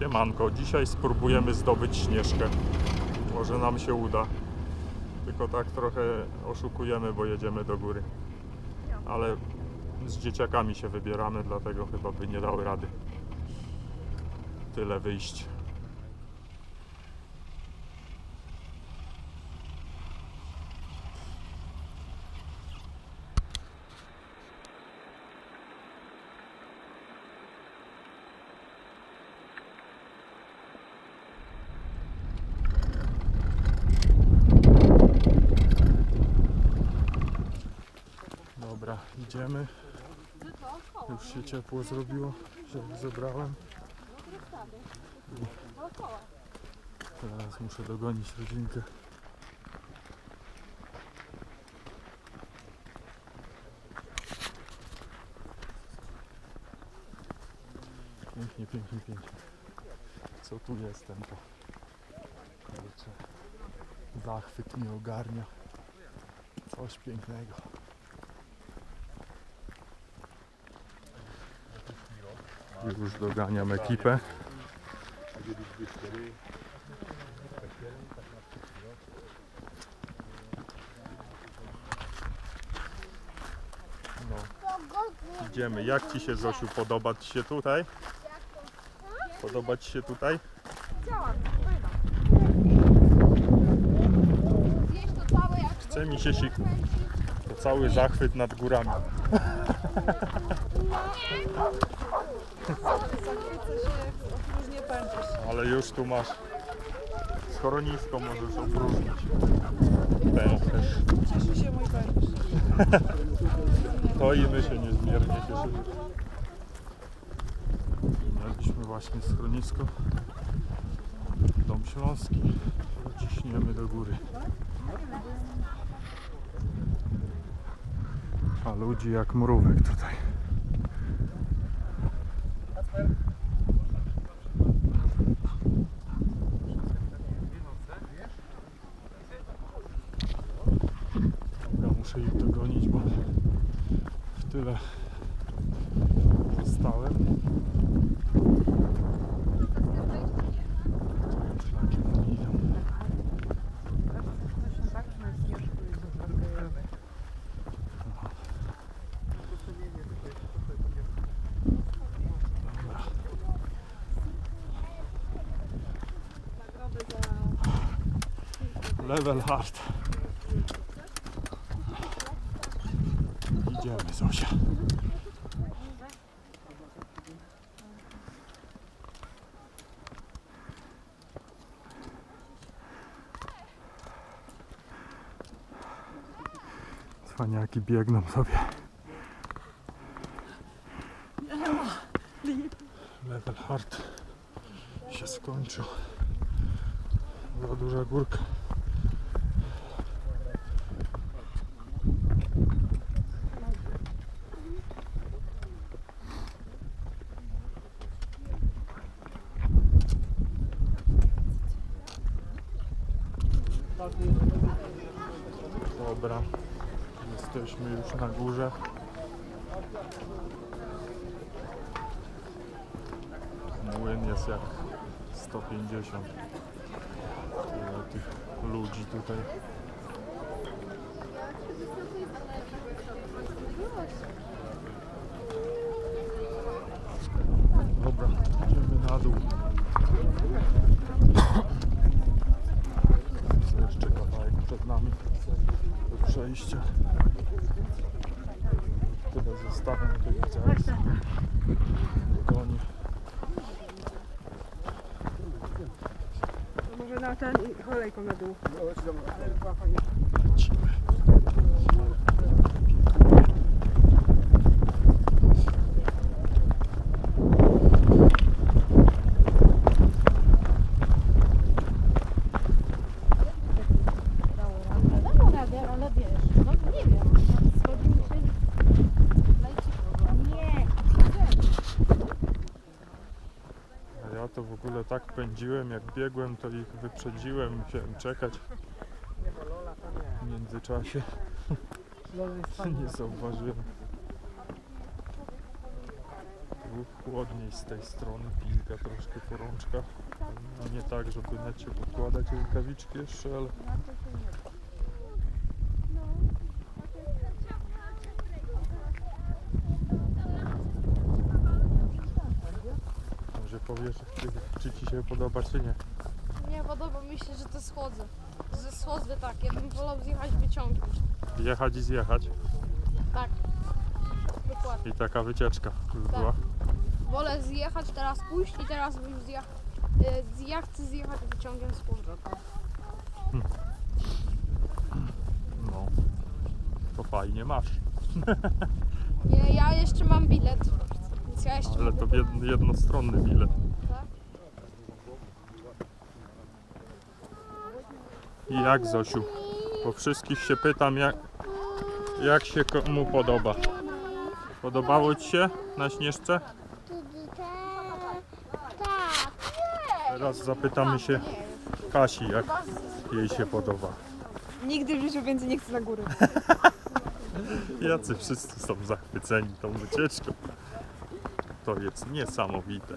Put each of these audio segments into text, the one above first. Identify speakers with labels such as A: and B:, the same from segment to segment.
A: Siemanko, dzisiaj spróbujemy zdobyć śnieżkę. Może nam się uda. Tylko tak trochę oszukujemy, bo jedziemy do góry. Ale z dzieciakami się wybieramy, dlatego chyba by nie dały rady. Tyle wyjść. Dobra, idziemy. Już się ciepło zrobiło, że zebrałem. Teraz muszę dogonić rodzinkę. Pięknie, pięknie, pięknie. Co tu jestem to? Kurczę. Zachwyt mnie ogarnia. Coś pięknego. Już doganiam ekipę. No, idziemy. Jak Ci się Zosiu podoba Ci się tutaj? Podoba Ci się tutaj? Chce mi się siku. To cały zachwyt nad górami.
B: Różnie pędzisz.
A: Ale już tu masz schronisko, możesz opróżnić. Pęcherz.
B: Cieszy się mój pędzisz.
A: To i my się niezmiernie cieszymy. Mieliśmy właśnie schronisko. Dom Śląski. Ciśniemy do góry. A ludzi jak mrówek tutaj. Dobra, muszę ich dogonić, bo w tyle zostałem. Szlakiem nie idą. Level hard. Idziemy, Zosia. Cwaniaki biegną sobie. Level hard się skończył. Była duża górka. Dobra, jesteśmy już na górze. Młyn jest jak 150. Tyle tych ludzi tutaj. Dobra, idziemy na dół. Jeszcze kawałek przed nami do przejścia. Tych zaraz. Goni.
B: To może na ten i kolejką na dół.
A: Lecimy.
C: dało radę, ale wiesz, no nie wiem, schodzi mi się Nie.
A: A ja to w ogóle pędziłem, jak biegłem, to ich wyprzedziłem, musiałem czekać. W międzyczasie nie zauważyłem. Chłodniej z tej strony, pilka troszkę porączka. No nie tak, żeby na cię podkładać rękawiczki jeszcze, ale może powiesz, czy, czy ci się podoba, czy nie.
D: Nie podoba mi się, że to schodzę. Że schodzę tak, ja bym wolał zjechać wyciągiem.
A: Jechać i zjechać.
D: Tak. Dokładnie.
A: I taka wycieczka by
D: Tak.
A: była.
D: Wolę zjechać, teraz pójść i teraz bym zjechał. Ja chcę zjechać wyciągiem z powrotem.
A: No. To fajnie masz.
D: Nie, ja jeszcze mam bilet. Więc ja jeszcze
A: Ale to jed, jednostronny bilet.
D: Tak?
A: I jak Zosiu? Po wszystkich się pytam, jak, jak się komu podoba. Podobało Ci się na Śnieżce?
E: Tak.
A: Teraz zapytamy się Kasi, jak jej się podoba.
B: Nigdy w życiu więcej nie chcę na górę.
A: Jacy wszyscy są zachwyceni tą wycieczką. To jest niesamowite.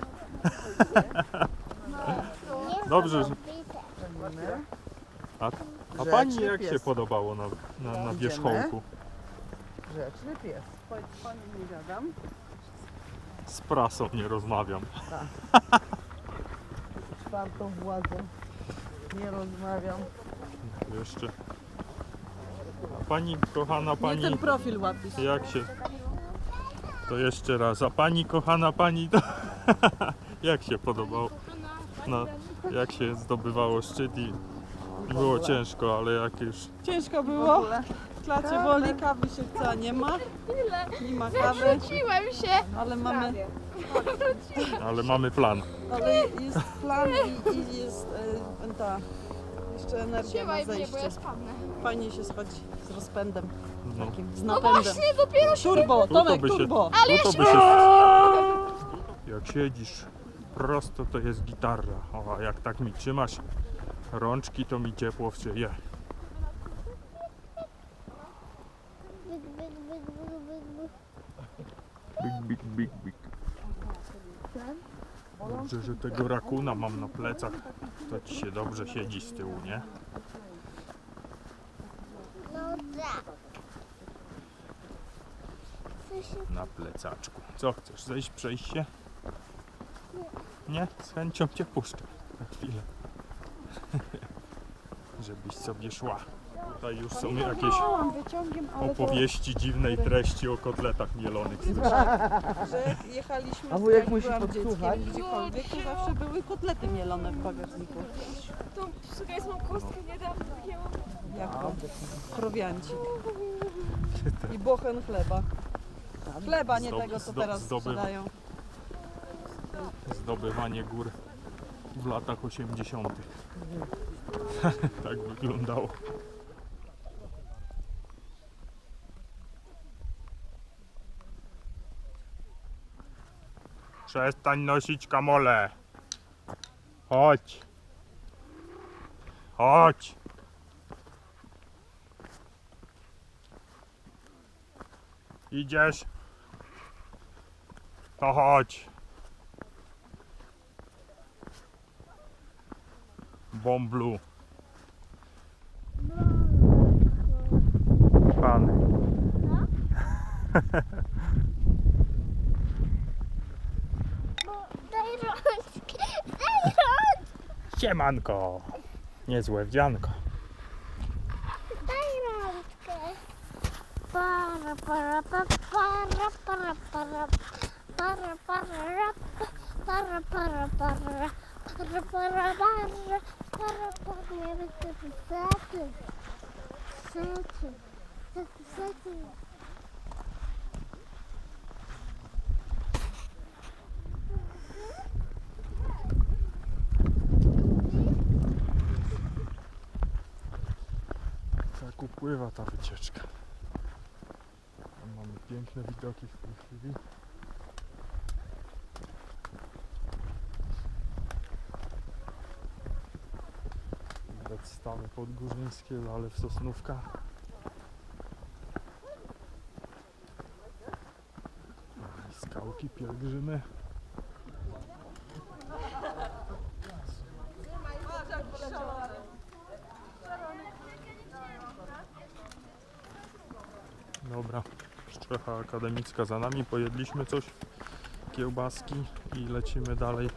A: Dobrze, że... A, a Pani
F: Grzeczny
A: jak się
F: pies.
A: podobało na, na, na
F: Idziemy.
A: wierzchołku?
F: Grzeczny pies. Chodź, pani nie gadam.
A: Z prasą nie rozmawiam.
F: Czwartą władzą. Nie rozmawiam.
A: Jeszcze. A Pani, kochana
F: Nie
A: Pani...
F: ten profil łapisz.
A: Jak się. To jeszcze raz. A pani, kochana pani, to. jak się podobało? No, jak się zdobywało szczyt i było ciężko, ale jak już.
B: Ciężko było. W klacie boli, kawy się chce, a nie ma. Nie ma kawy,
D: Wróciłem się!
B: ale mamy,
A: Ale mamy plan.
B: ale jest plan i, i jest e, ta jeszcze energia na
D: Trzymaj mnie, bo ja
B: zejście.
D: spadnę.
B: Fajnie się schodzi z rozpędem
A: No.
B: takim, z
D: No
B: napędem.
D: właśnie, dopiero się...
B: Turbo,
A: Tu to
B: Tomek,
A: by się-
B: turbo.
A: tu to by się. Jak siedzisz prosto, to jest gitarra. O, a jak tak mi trzymasz rączki, to mi ciepło w szyję. Big, big, big, big. Dobrze, że tego rakuna mam na plecach. To ci się dobrze siedzi z tyłu, nie?
E: No tak.
A: Na plecaczku. Co chcesz? Zejść, przejść się? Nie? Z chęcią cię puszczę. Na chwilę. Żebyś sobie szła. Tutaj już są jakieś opowieści dziwnej treści o kotletach mielonych.
B: że jechaliśmy
F: A
B: z
F: wujek
B: jak
F: musi
B: byłam
F: podsłuchać.
B: dzieckiem gdziekolwiek, to zawsze były kotlety mielone w bagażniku.
D: To słuchaj, mam kostkę niedawno wzięłam.
B: Jako krowiancik. I bochen chleba. Chleba, nie
A: Zdob-
B: tego co
A: zdo-
B: teraz
A: zdobywa-
B: sprzedają.
A: Zdobywanie gór w latach 80. tak wyglądało. Przestań nosić kamole. Chodź. Chodź. Idziesz? To chodź. Bomblu. Pan.
E: Daj rączkę. Daj rączkę.
A: Siemanko. Niezłe wdzianko. Upływa ta wycieczka. Tam mamy piękne widoki w tej chwili. Widać stawy podgórzyńskie, ale w Sosnówka. Skałki pielgrzymy. Strefa akademicka za nami. Pojedliśmy coś, kiełbaski i lecimy dalej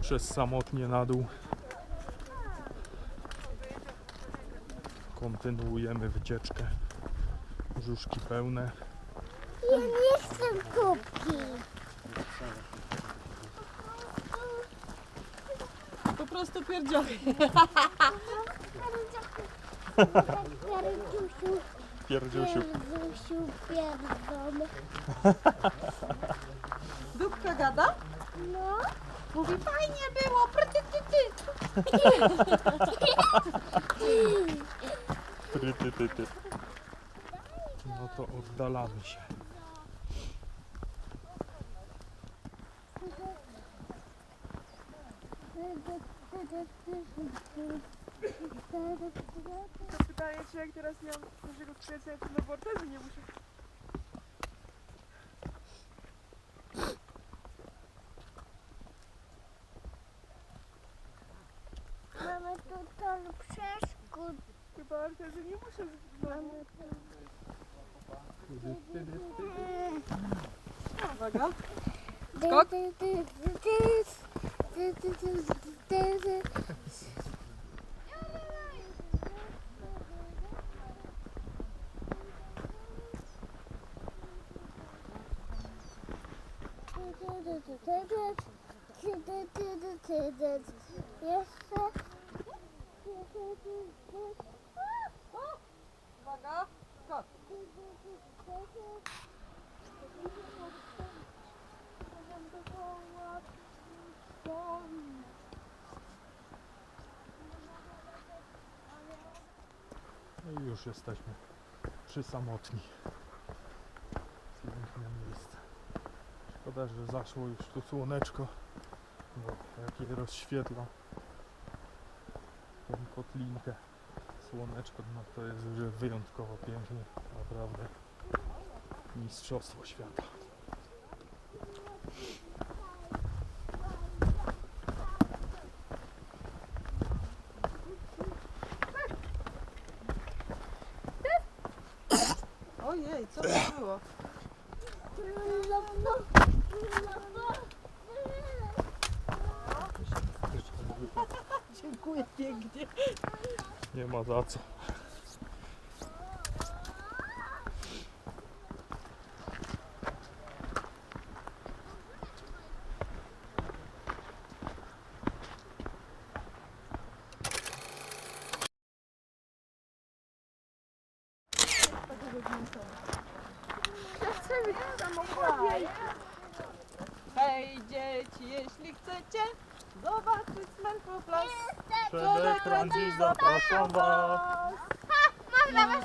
A: przez samotnie na dół. Kontynuujemy wycieczkę. Brzuszki pełne.
E: Ja nie chcę kubki.
B: Po prostu pierdziochy.
E: Pierdziusiu,
A: Pierdziusiu.
E: pierdol.
B: Dupka gada?
E: No.
B: Mówi fajnie było. Pry, ty, ty, ty.
A: Ty, ty, ty. No to oddalamy się.
B: Pytanie się, jak teraz nie mam naszego przyjaciela, czy na Bortezy nie muszę.
E: Mamy tu tor przeszkód.
B: Chyba Artezy nie muszę znowu. Uwaga.
E: Skok.
A: I już jesteśmy przy samotni. Piękne miejsce. Szkoda, że zaszło już tu słoneczko, bo jak je rozświetla tą kotlinkę słoneczko, no to jest już wyjątkowo pięknie, naprawdę mistrzostwo świata. Nie ma za co.
E: dla was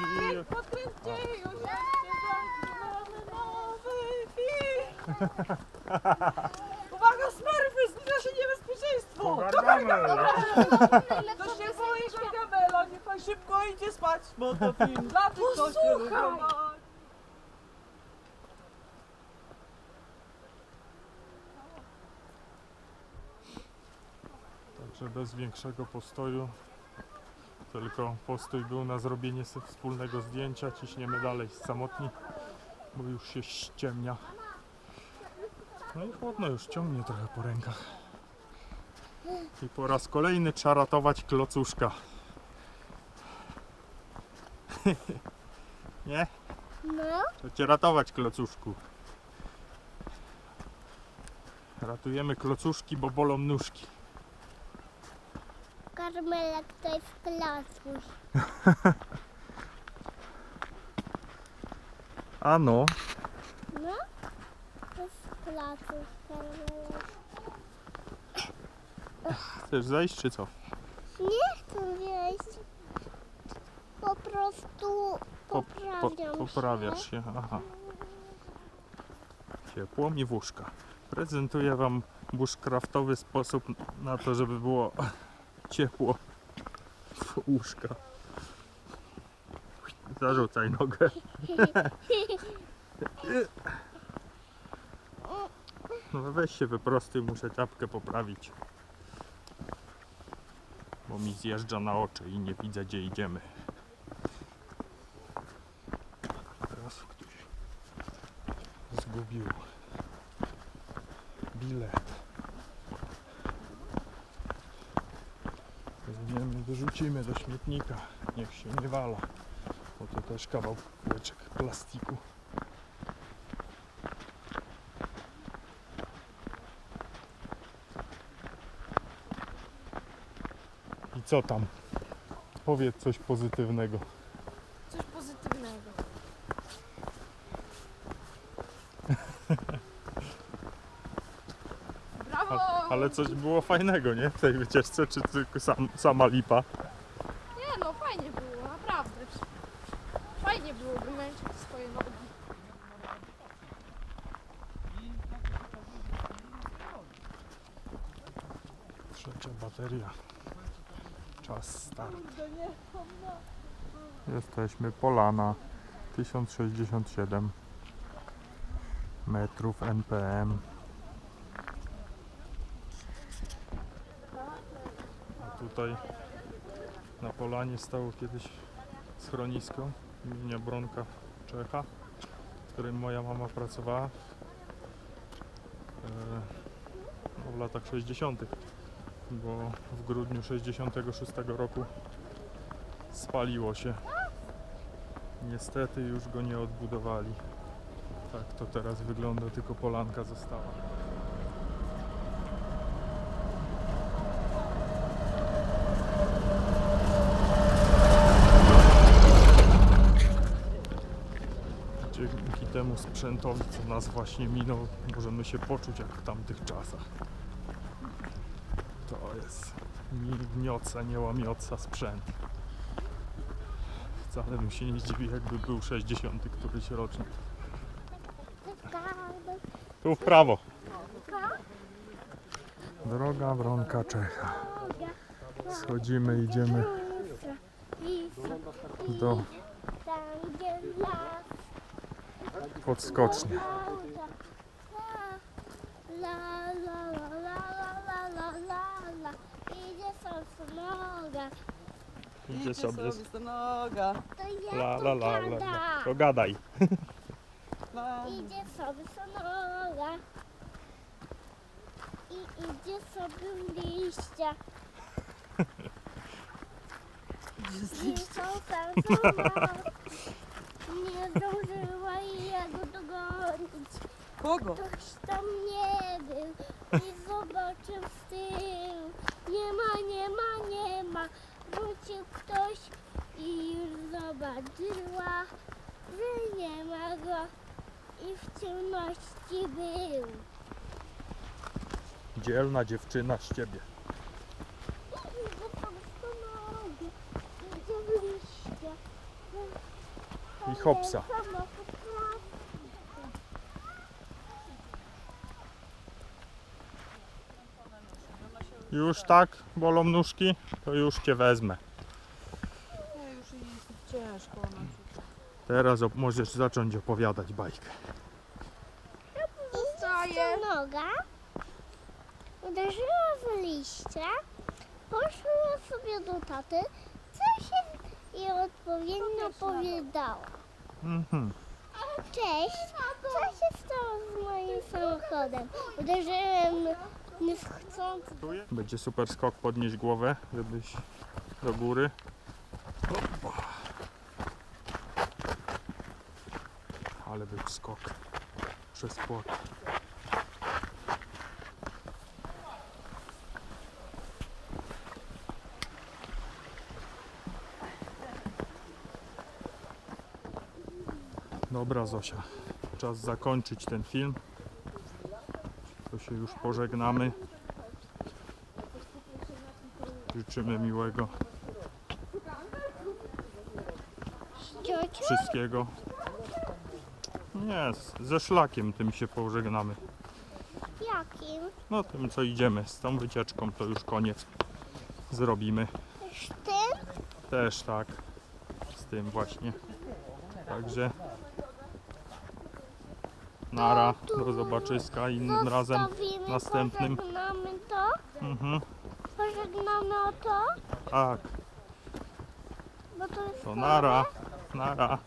B: i podkręćcie już zaczynamy nowy film. Uwaga, smerfy, zbliża się niebezpieczeństwo. To się boi Gargamela, niech szybko idzie spać, bo to film dla tych, co się lubią bać.
A: Także bez większego postoju. Tylko postój był na zrobienie wspólnego zdjęcia. Ciśniemy dalej z samotni, bo już się ściemnia. No i chłodno już ciągnie trochę po rękach. I po raz kolejny trzeba ratować klocuszka. Nie?
E: No.
A: To cię ratować klocuszku. Ratujemy klocuszki, bo bolą nóżki.
E: Karmelek to jest klasuś.
A: A no.
E: No. To jest klasuś, karmelek.
A: Chcesz zejść czy co?
E: Nie chcę wieść. Po prostu
A: Po-
E: poprawiam
A: po, poprawiasz się. Aha. Ciepło mi w łóżka. Prezentuję Wam bushcraftowy sposób na to, żeby było ciepło w łóżka. Zarzucaj nogę. No weź się wyprostuj, muszę czapkę poprawić. Bo mi zjeżdża na oczy i nie widzę gdzie idziemy. Teraz ktoś zgubił bilet. Wyrzucimy do śmietnika. Niech się nie wala. Bo to też kawałeczek plastiku. I co tam? Powiedz coś pozytywnego.
D: Coś pozytywnego. Brawo!
A: Ale coś było fajnego, nie? W tej wycieczce, czy tylko sam, sama lipa?
D: Nie no, fajnie było, naprawdę. Fajnie było wymęczyć swoje nogi.
A: Trzecia bateria. Czas start. Jesteśmy Polana 1067 metrów NPM. Tutaj na Polanie stało kiedyś schronisko imienia Bronka Czecha, w którym moja mama pracowała e, no, w latach 60 bo w grudniu 66 roku spaliło się. Niestety już go nie odbudowali. Tak to teraz wygląda, tylko polanka została. Sprzętowi, co nas właśnie minął, możemy się poczuć jak w tamtych czasach. To jest nie gnioca, nie łamioca sprzęt. Wcale bym się nie zdziwił, jakby był 60 któryś rocznik. Tu w prawo. Droga Wronka Czecha. Schodzimy, idziemy do
E: podskocznie. Idzie sobie
B: z noga.
A: La la la la. la. To gadaj.
E: Idzie sobie z noga. I idzie sobie liścia. Idzie sobie z liścia. jego dogonić
B: Kogo?
E: Ktoś tam nie był i zobaczył z tyłu. Nie ma, nie ma, nie ma. Wrócił ktoś i już zobaczyła, że nie ma go i w ciemności był.
A: Dzielna dziewczyna z ciebie. I hopsa. Już tak bolą nóżki, to już cię wezmę.
B: Nie, już jej ciężko.
A: Teraz możesz zacząć opowiadać bajkę.
D: Zostaje.
E: Ta noga uderzyła w liście, poszła sobie do taty, co się i odpowiednio powiedziała.
A: Mhm.
E: Cześć, co się stało z moim samochodem? Uderzyłem niechcący.
A: Będzie super skok, podnieść głowę, żebyś do góry. Ale był skok przez płot. Dobra Zosia, czas zakończyć ten film. Się już pożegnamy. Życzymy miłego wszystkiego. Nie, ze szlakiem tym się pożegnamy.
E: Jakim?
A: No tym co idziemy, z tą wycieczką to już koniec. Zrobimy
E: Z tym?
A: też tak. Z tym właśnie. Także Nara, do zobaczyska innym razem. następnym.
E: Pożegnamy to.
A: Mhm,
E: Pożegnamy o to.
A: tak,
E: Bo to jest
A: to nara, nara.